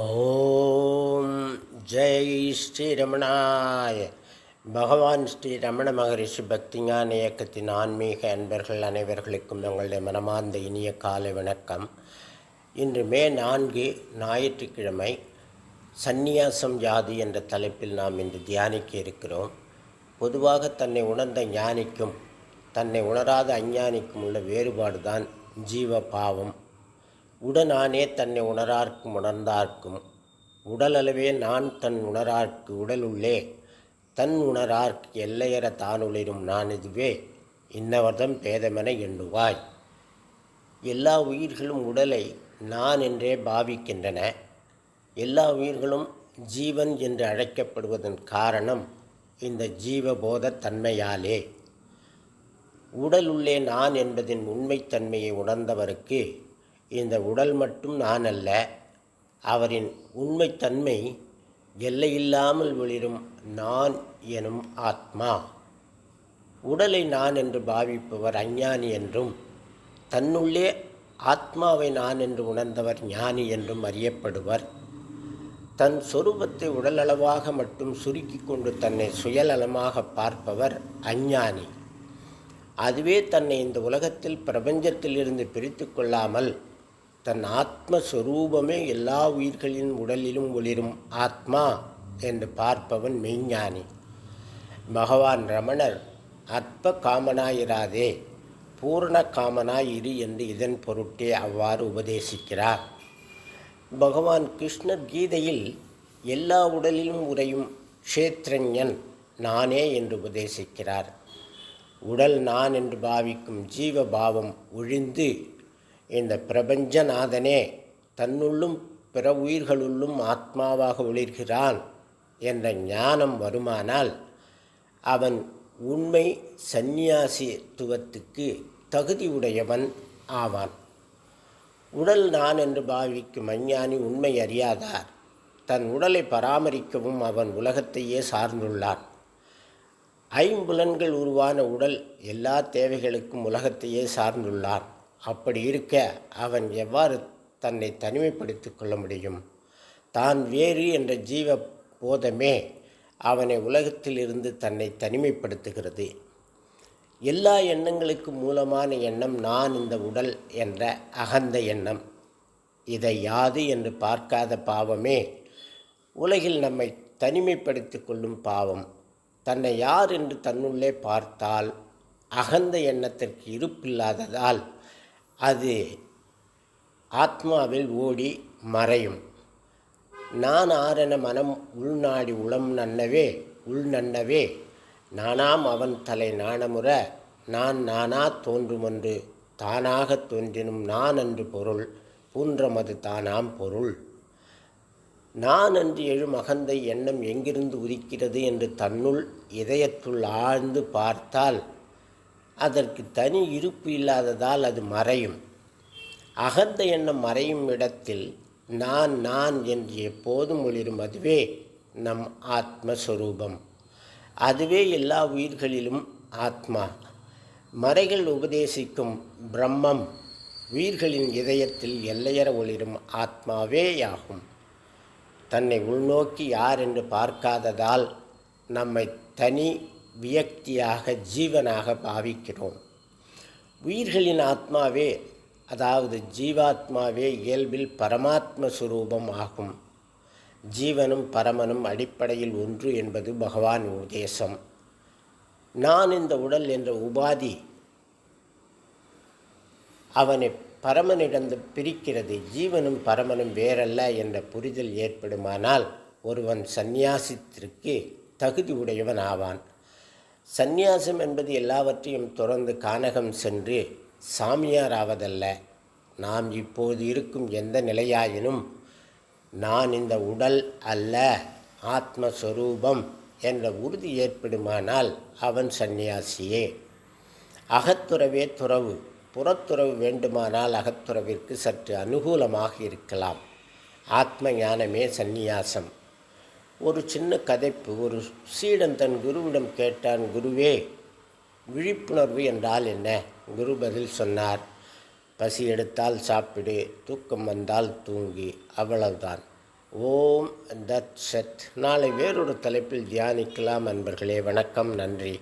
ஓம் ஜெய் ஸ்ரீரமணாய. பகவான் ஸ்ரீ ரமண மகரிஷி பக்திஞான இயக்கத்தின் ஆன்மீக அன்பர்கள் அனைவர்களுக்கும் எங்களுடைய மனமார்ந்த இனிய காலை வணக்கம். இன்று மே நான்கு ஞாயிற்றுக்கிழமை சந்நியாசம் யாது என்ற தலைப்பில் நாம் இன்று தியானிக்க இருக்கிறோம். பொதுவாக தன்னை உணர்ந்த ஞானிக்கும் தன்னை உணராத அஞ்ஞானிக்கும் உள்ள வேறுபாடு தான் ஜீவ பாவம். உடனானே தன்னை உணரார்க்கும் உணர்ந்தார்க்கும். உடலளவே நான் தன் உணரார்க்கு உடலுள்ளே தன் உணரார்க்கு எல்லையற தானுளிரும் நான் இதுவே இன்னவர்தம் பேதமென எண்ணுவாய். எல்லா உயிர்களும் உடலை நான் என்றே பாவிக்கின்றன. எல்லா உயிர்களும் ஜீவன் என்று அழைக்கப்படுவதன் காரணம் இந்த ஜீவபோத தன்மையாலே. உடலுள்ளே நான் என்பதின் உண்மைத்தன்மையை உணர்ந்தவருக்கு இந்த உடல் மட்டும் நான் அல்ல அவரின் உண்மைத்தன்மை எல்லையில்லாமல் ஒளிரும் நான் எனும் ஆத்மா. உடலை நான் என்று பாவிப்பவர் அஞ்ஞானி என்றும் தன்னுள்ளே ஆத்மாவை நான் என்று உணர்ந்தவர் ஞானி என்றும் அறியப்படுவர். தன் சொரூபத்தை உடலளவாக மட்டும் சுருக்கி கொண்டு தன்னை சுயநலமாக பார்ப்பவர் அஞ்ஞானி. அதுவே தன்னை இந்த உலகத்தில் பிரபஞ்சத்திலிருந்து பிரித்து கொள்ளாமல் தன் ஆத்மஸ்வரூபமே எல்லா உயிர்களின் உடலிலும் ஒளிரும் ஆத்மா என்று பார்ப்பவன் மெய்ஞானி. பகவான் ரமணர் அற்ப காமனாயிராதே பூர்ண காமனாயிரு என்று இதன் பொருட்டே அவ்வாறு உபதேசிக்கிறார். பகவான் கிருஷ்ணர் கீதையில் எல்லா உடலிலும் உறையும் க்ஷேத்ரஞன் நானே என்று உபதேசிக்கிறார். உடல் நான் என்று பாவிக்கும் ஜீவ பாவம் ஒழிந்து இந்த பிரபஞ்சநாதனே தன்னுள்ளும் பிற உயிர்களுள்ளும் ஆத்மாவாக ஒளிர்கிறான் என்ற ஞானம் வருமானால் அவன் உண்மை சந்நியாசித்துவத்துக்கு தகுதியுடையவன் ஆவான். உடல் நான் என்று பாவிக்கும் அஞ்ஞானி உண்மை அறியாதார். தன் உடலை பராமரிக்கவும் அவன் உலகத்தையே சார்ந்துள்ளான். ஐம்புலன்கள் உருவான உடல் எல்லா தேவைகளுக்கும் உலகத்தையே சார்ந்துள்ளான். அப்படி இருக்க அவன் எவ்வாறு தன்னை தனிமைப்படுத்தி கொள்ள முடியும்? தான் வேறு என்ற ஜீவ போதமே அவனை உலகத்திலிருந்து தன்னை தனிமைப்படுத்துகிறது. எல்லா எண்ணங்களுக்கும் மூலமான எண்ணம் நான் இந்த உடல் என்ற அகந்த எண்ணம். இதை யாது என்று பார்க்காத பாவமே உலகில் நம்மை தனிமைப்படுத்தி கொள்ளும் பாவம். தன்னை யார் என்று தன்னுள்ளே பார்த்தால் அகந்த எண்ணத்திற்கு இருப்பில்லாததால் அது ஆத்மாவில் ஓடி மறையும். நான் ஆரன மனம் உள்நாடி உளம் நன்னவே உள் நன்னவே நானாம் அவன் தலை நாணமுற நான் நானா தோன்றுமொன்று தானாக தோன்றினும் நான் என்று பொருள் பூன்றமது தானாம் பொருள். நான் என்று எழும் அகந்தை எண்ணம் எங்கிருந்து உதிக்கிறது என்று தன்னுள் இதயத்துள் ஆழ்ந்து பார்த்தால் அதற்கு தனி இருப்பு இல்லாததால் அது மறையும். அகந்த எண்ணம் மறையும் இடத்தில் நான் நான் என்று எப்போதும் ஒளிரும் அதுவே நம் ஆத்மஸ்வரூபம். அதுவே எல்லா உயிர்களிலும் ஆத்மா. மறைகள் உபதேசிக்கும் பிரம்மம் உயிர்களின் இதயத்தில் எல்லையற ஒளிரும் ஆத்மாவேயாகும். தன்னை உள்நோக்கி யார் என்று பார்க்காததால் நம்மை தனி வியக்தியாக ஜீவனாக பாவிக்கிறோம். உயிர்களின் ஆத்மாவே அதாவது ஜீவாத்மாவே இயல்பில் பரமாத்ம சுரூபம் ஆகும். ஜீவனும் பரமனும் அடிப்படையில் ஒன்று என்பது பகவான் உபதேசம். நான் இந்த உடல் என்ற உபாதி அவனை பரமனிடந்து பிரிக்கிறது. ஜீவனும் பரமனும் வேறல்ல என்ற புரிதல் ஏற்படுமானால் ஒருவன் சந்நியாசத்திற்கு தகுதி உடையவன் ஆவான். சந்நியாசம் என்பது எல்லாவற்றையும் தொடர்ந்து கானகம் சென்று சாமியாராவதல்ல. நாம் இப்போது இருக்கும் எந்த நிலையாயினும் நான் இந்த உடல் அல்ல ஆத்மஸ்வரூபம் என்ற உறுதி ஏற்படுமானால் அவன் சந்நியாசியே. அகத்துறவே துறவு புறத்துறவு வேண்டுமானால் அகத்துறவிற்கு சற்று அனுகூலமாக இருக்கலாம். ஆத்ம ஞானமே சந்நியாசம். ஒரு சின்ன கதைப்பு ஒரு சீடன் தன் குருவிடம் கேட்டான் குருவே விழிப்புணர்வு என்றால் என்ன? குரு பதில் சொன்னார் பசி எடுத்தால் சாப்பிடு தூக்கம் வந்தால் தூங்கி அவ்வளவுதான். ஓம் தத் சத். நாளை வேறொரு தலைப்பில் தியானிக்கலாம் அன்பர்களே. வணக்கம் நன்றி.